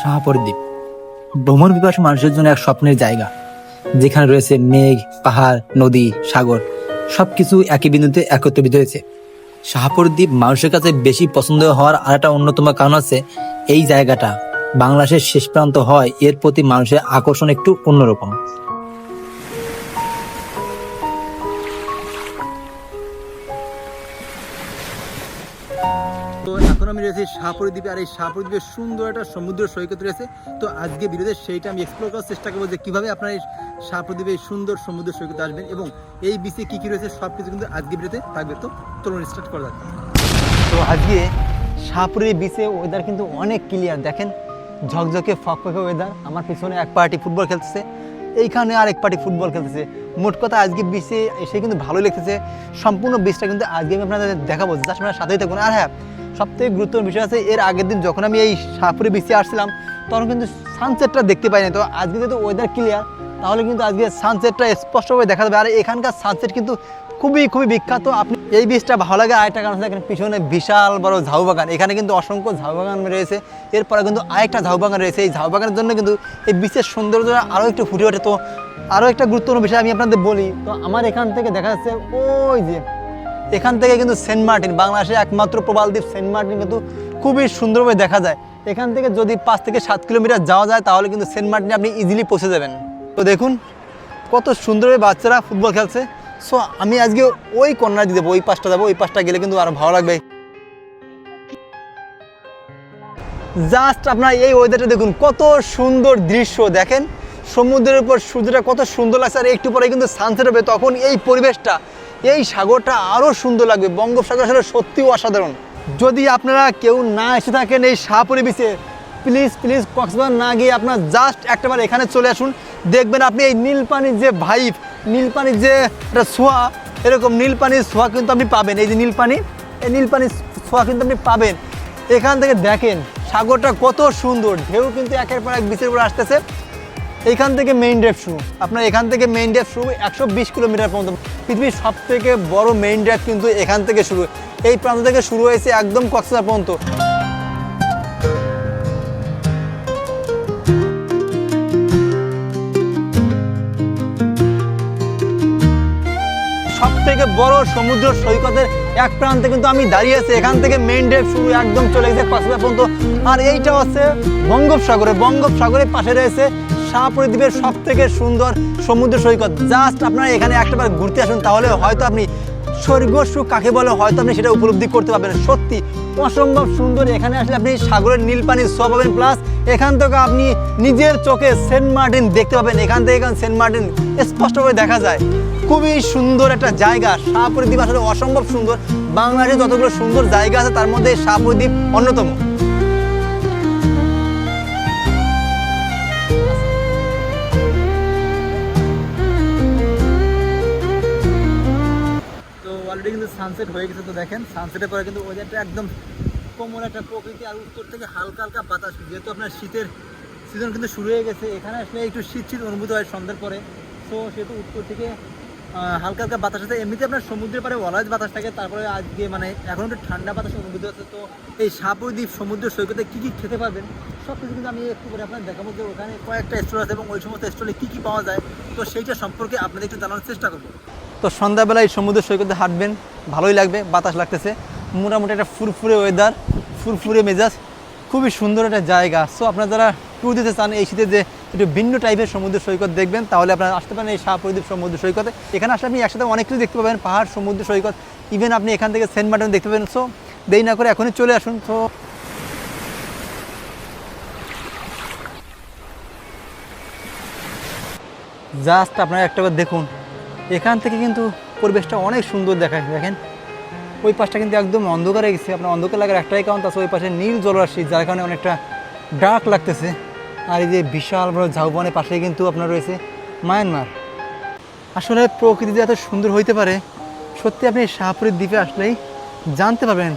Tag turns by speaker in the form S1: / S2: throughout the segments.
S1: শাহপর দ্বীপ ভ্রমণ বিপাসী মানুষের জন্য এক স্বপ্নের জায়গা। যেখানে রয়েছে মেঘ, পাহাড়, নদী, সাগর সব কিছু একই বিন্দুতে একত্রিত হয়েছে। শাহপুর দ্বীপ মানুষের কাছে বেশি পছন্দ হওয়ার আর একটা অন্যতম কারণ আছে এই জায়গাটা বাংলাদেশের শেষ প্রান্ত হয় এর প্রতি মানুষের আকর্ষণ একটু অন্যরকম।
S2: আমি রয়েছি শাহপুরি দ্বীপে আর এই শাহপুরি দ্বীপের সুন্দর একটা সমুদ্র সৈকত রয়েছে। তো আজকে ভিডিওতে সেইটা আমি এক্সপ্লোর করার চেষ্টা করব যে কীভাবে আপনারা এই শাহপুরি দ্বীপে সুন্দর সমুদ্র সৈকতে আসবেন এবং এই বিচে কী কী রয়েছে সব কিছু কিন্তু আজকে ভিডিওতে থাকবে। তো চলুন স্টার্ট করা যাক। তো আজকে শাহপুরের বিচে ওয়েদার কিন্তু অনেক ক্লিয়ার দেখেন, ঝকঝকে, ফকফকে ওয়েদার আমার পিছনে এক পার্টি ফুটবল খেলতেছে, এইখানে আরেক পার্টি ফুটবল খেলতেছে। মোট কথা আজকে বিচে এসে কিন্তু ভালোই লাগতেছে। সম্পূর্ণ বিচটা কিন্তু আজকে আমি আপনাদের দেখাবো জাস্ট আপনারা সাথেই থাকুন। আর হ্যাঁ সব থেকে গুরুত্বপূর্ণ বিষয় আছে, এর আগের দিন যখন আমি এই শাহপুরে বিচে আসছিলাম, তখন কিন্তু সানসেটটা দেখতে পাইনি। তো আজকে যেহেতু ওয়েদার ক্লিয়ার তাহলে কিন্তু আজকে সানসেটটা স্পষ্টভাবে দেখা যাবে। আর এখানকার সানসেট কিন্তু খুবই খুবই বিখ্যাত। আপনি এই বীজটা ভালো লাগে, আরেকটা কারণ হচ্ছে পিছনে বিশাল বড় ঝাউ বাগান। এখানে কিন্তু অসংখ্য ঝাউ বাগান রয়েছে। এরপরে কিন্তু আরেকটা ঝাউ বাগান রয়েছে। এই ঝাউ বাগানের জন্য কিন্তু এই বীজের সৌন্দর্য আরও একটু ফুটে ওঠে। তো আরও একটা গুরুত্বপূর্ণ বিষয় আমি আপনাদের বলি। তো আমার এখান থেকে দেখা যাচ্ছে ওই যে এখান থেকে কিন্তু সেন্ট মার্টিন, বাংলাদেশের একমাত্র প্রবাল দ্বীপ সেন্ট মার্টিন কিন্তু খুবই সুন্দরভাবে দেখা যায়। এখান থেকে যদি পাঁচ থেকে সাত কিলোমিটার যাওয়া যায়, তাহলে কিন্তু সেন্ট মার্টিনে আপনি ইজিলি পৌঁছে যাবেন। তো দেখুন, কত সুন্দরভাবে বাচ্চারা ফুটবল খেলছে। সো আমি আজকে ওই কর্নার দিতে যাব, ওই পাশটা যাব, ওই পাশটা গেলে কিন্তু আরও ভালো লাগবে। জাস্ট আপনার এই ওয়েদারটা দেখুন, কত সুন্দর দৃশ্য দেখেন। সমুদ্রের উপর সূর্যটা কত সুন্দর লাগছে, আর একটু পরে কিন্তু সানসেট হবে, তখন এই পরিবেশটা এই সাগরটা আরও সুন্দর লাগবে। বঙ্গোপসাগর আসলে সত্যিই অসাধারণ। যদি আপনারা কেউ না এসে থাকেন এই শাহপুরি বিচে প্লিজ প্লিজ কক্সবাজার না গিয়ে আপনার জাস্ট একটাবার এখানে চলে আসুন। দেখবেন আপনি এই নীল পানির যে ভাইব নীল পানির যে একটা ছোঁয়া, এরকম নীল পানির ছোঁয়া কিন্তু আপনি পাবেন। এই যে নীল পানি এই নীল পানির ছোঁয়া কিন্তু আপনি পাবেন। এখান থেকে দেখেন, সাগরটা কত সুন্দর, ঢেউ কিন্তু একের পর এক বিচের উপর আসতেছে। এইখান থেকে মেইন ড্রাইভ শুরু। আপনার এখান থেকে মেইন ড্রাইভ শুরু একশো বিশ কিলোমিটার পর্যন্ত। পৃথিবীর সব থেকে বড় মেইন ড্রাইভ কিন্তু এখান থেকে শুরু। এই প্রান্ত থেকে শুরু হয়েছে একদম কক্সবাজার পর্যন্ত। থেকে বড় সমুদ্র সৈকতের এক প্রান্তে কিন্তু আমি দাঁড়িয়ে আছি। এখান থেকে মেইন ড্রাইভ শুরু একদম চলে গেছে কক্সবাজার পর্যন্ত। আর এইটা হচ্ছে বঙ্গোপসাগরে। বঙ্গোপসাগরের পাশে রয়েছে শাহপুরি দ্বীপের সব থেকে সুন্দর সমুদ্র সৈকত। জাস্ট আপনারা এখানে একটাবার ঘুরতে আসুন, তাহলে হয়তো আপনি স্বর্গ সুখ কাকে বলে, হয়তো আপনি সেটা উপলব্ধি করতে পারবেন। সত্যি, অসম্ভব সুন্দর। এখানে আসলে আপনি সাগরের নীল পানির ছোঁয়া পাবেন, প্লাস এখান থেকে আপনি নিজের চোখে সেন্ট মার্টিন দেখতে পাবেন। এখান থেকে এখান সেন্ট মার্টিন স্পষ্টভাবে দেখা যায়। খুবই সুন্দর একটা জায়গা। শাহপুরি দ্বীপ আসলে অসম্ভব সুন্দর। বাংলাদেশে যতগুলো সুন্দর জায়গা আছে, তার মধ্যে শাহপুরি দ্বীপ অন্যতম। অলরেডি কিন্তু সানসেট হয়ে গেছে তো দেখেন। সানসেটের পরে কিন্তু ওয়েদারটা একদম কোমল একটা প্রকৃতি, আর উত্তর থেকে হালকা হালকা বাতাস। যেহেতু আপনার শীতের সিজন কিন্তু শুরু হয়ে গেছে, এখানে আসলে একটু শীত শীত অনুভূত হয় সন্ধ্যার পরে। তো সেহেতু উত্তর থেকে হালকা হালকা বাতাস আছে। এমনিতে আপনার সমুদ্রের পারে ওয়ালাজ বাতাস থাকে, তারপরে আজকে মানে এখন একটু ঠান্ডা বাতাস অনুভূত হচ্ছে। তো এই সাপুর দ্বীপ সমুদ্র সৈকতে কী কী খেতে পারবেন সব কিছু কিন্তু আমি একটু করে আপনার দেখাবো যে ওখানে কয়েকটা স্টল আছে এবং ওই সমস্ত স্টলে কী কী পাওয়া যায়। তো সেইটা সম্পর্কে আপনাদের একটু জানানোর চেষ্টা করব। তো সন্ধ্যাবেলায় সমুদ্র সৈকতে হাঁটবেন, ভালোই লাগবে, বাতাস লাগতেছে। মোটামুটি একটা ফুরফুরে ওয়েদার ফুরফুরে মেজাজ, খুবই সুন্দর একটা জায়গা। সো আপনারা যারা ট্যুর দিতে চান এই শীতে যে একটু ভিন্ন টাইপের সমুদ্র সৈকত দেখবেন, তাহলে আপনারা আসতে পারেন এই শাহপরিদ্বীপ সমুদ্র সৈকতে। এখানে আসলে আপনি একসাথে অনেক কিছু দেখতে পাবেন, পাহাড়, সমুদ্র সৈকত। ইভেন আপনি এখান থেকে সেন্ট মার্টিন দেখতে পাবেন। সো দেরি না করে এখনই চলে আসুন। তো জাস্ট আপনারা একটাবার দেখুন। এখান থেকে কিন্তু পরিবেশটা অনেক সুন্দর দেখায়, দেখেন। ওই পাশটা কিন্তু একদম অন্ধকার হয়ে গেছে। আপনার অন্ধকার লাগার একটাই কারণ আছে, ওই পাশে নীল জলরাশি, যার কারণে অনেকটা ডার্ক লাগতেছে। আর এই যে বিশাল বড় ঝাউবনের পাশে কিন্তু আপনার রয়েছে মায়ানমার আসলে প্রকৃতি এত সুন্দর হইতে পারে, সত্যি আপনি শাহপুরের দ্বীপে আসলেই জানতে পারবেন।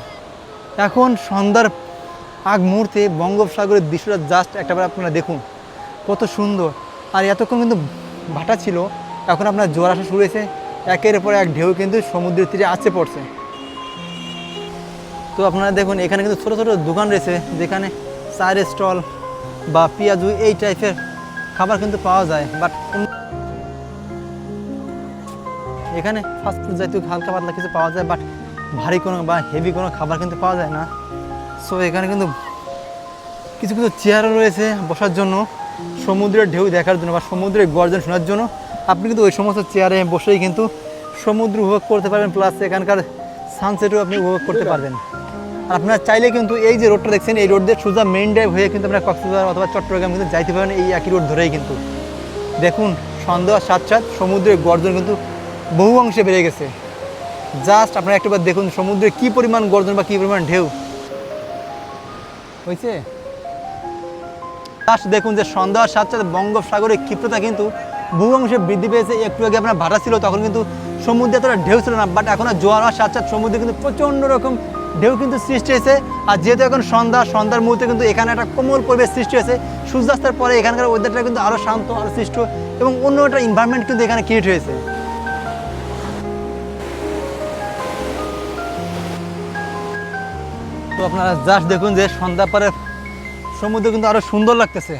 S2: এখন সন্ধ্যার আগ মুহূর্তে বঙ্গোপসাগরের দৃশ্যটা জাস্ট একটাবার আপনারা দেখুন। কত সুন্দর। আর এতক্ষণ কিন্তু ভাটা ছিল এখন আপনার জোয়ার আসা শুরু হয়েছে। একের পর এক ঢেউ কিন্তু সমুদ্রের তীরে আছে পড়ছে। তো আপনারা দেখুন, এখানে কিন্তু ছোটো ছোটো দোকান রয়েছে, যেখানে চায়ের স্টল বা পিঁয়াজু এই টাইপের খাবার কিন্তু পাওয়া যায় বাট এখানে ফাস্ট ফুড জাতীয় হালকা পাতলা কিছু পাওয়া যায় বাট ভারী কোনো বা হেভি কোনো খাবার কিন্তু পাওয়া যায় না। সো এখানে কিন্তু কিছু কিছু চেয়ারও রয়েছে বসার জন্য। সমুদ্রের ঢেউ দেখার জন্য বা সমুদ্রের গর্জন শোনার জন্য আপনি কিন্তু ওই সমস্ত চেয়ারে বসেই কিন্তু সমুদ্র উপভোগ করতে পারবেন প্লাস এখানকার সানসেটও আপনি উপভোগ করতে পারবেন। আর আপনারা চাইলে কিন্তু এই যে রোডটা দেখছেন, এই রোড দিয়ে সোজা মেইন ড্রাইভ হয়ে কিন্তু আপনারা কক্সবাজার অথবা চট্টগ্রাম কিন্তু যাইতে পারবেন এই একই রোড ধরেই কিন্তু। দেখুন, সন্ধ্যা সাত সাত সমুদ্রের গর্জন কিন্তু বহু অংশে বেড়ে গেছে। জাস্ট আপনারা একটাবার দেখুন, সমুদ্রে কি পরিমাণ গর্জন বা কী পরিমাণ ঢেউ। হয়েছে লাস্ট দেখুন যে সন্ধ্যার সাথে সাথে বঙ্গোপসাগরের ক্ষিপ্রতা কিন্তু বহু অংশে বৃদ্ধি পেয়েছে। একটু আগে আপনার ভাটা ছিল, তখন কিন্তু সমুদ্রে এতটা ঢেউ ছিল না বাট এখন জোয়ার হওয়ার সাথে সাথে সমুদ্রে কিন্তু প্রচণ্ড রকম ঢেউ কিন্তু সৃষ্টি হয়েছে। আর যেহেতু এখন সন্ধ্যা, সন্ধ্যার মুহূর্তে কিন্তু এখানে একটা কোমল পরিবেশ সৃষ্টি হয়েছে। সূর্যাস্তের পরে এখানকার ওয়েদারটা কিন্তু আরও শান্ত আরও সৃষ্ট, এবং অন্য একটা এনভায়রনমেন্ট কিন্তু এখানে ক্রিয়েট হয়েছে। তো আপনারা জাস্ট দেখুন যে সন্ধ্যা পরে সমুদ্র কিন্তু আরও সুন্দর লাগতেছে।